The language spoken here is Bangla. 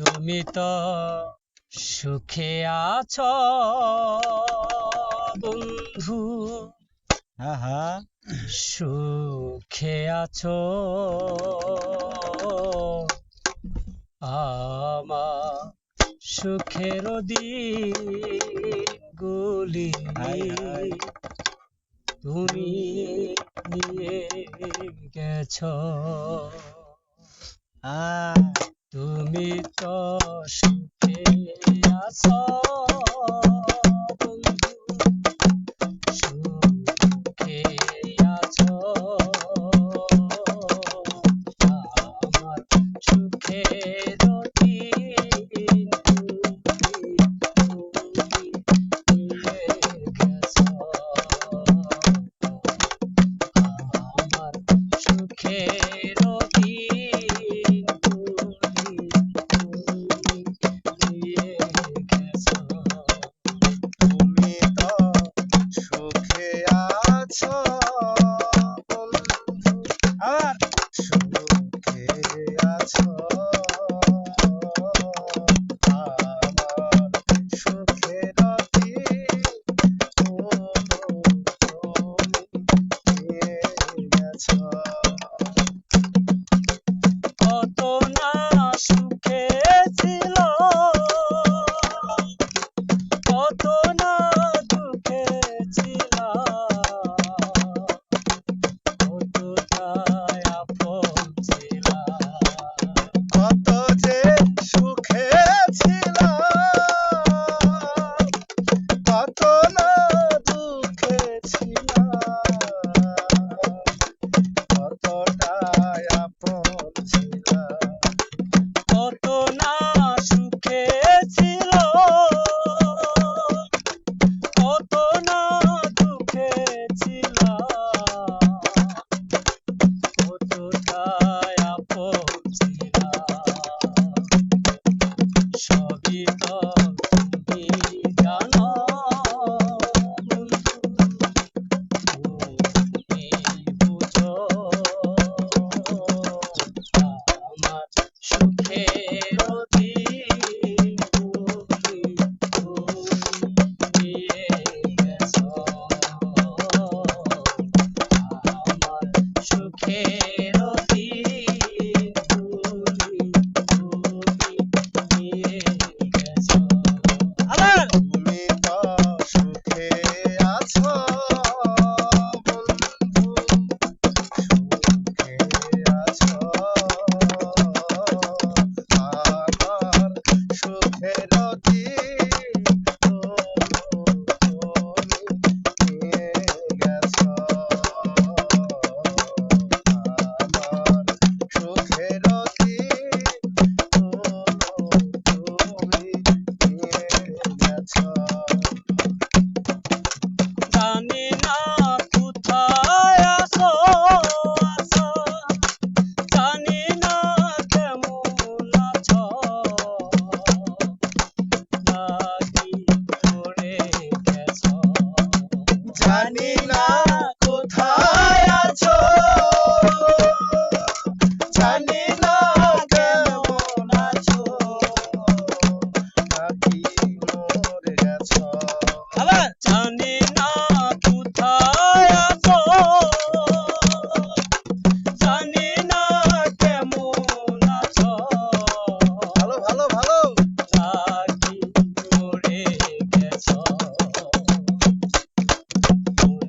তুমি তো সুখে আছো বন্ধু। আহা সুখে আছো। আমার সুখের হায় হায়। তুমি নিয়ে গেছো। আ তুমি তো সুখে আছো। janina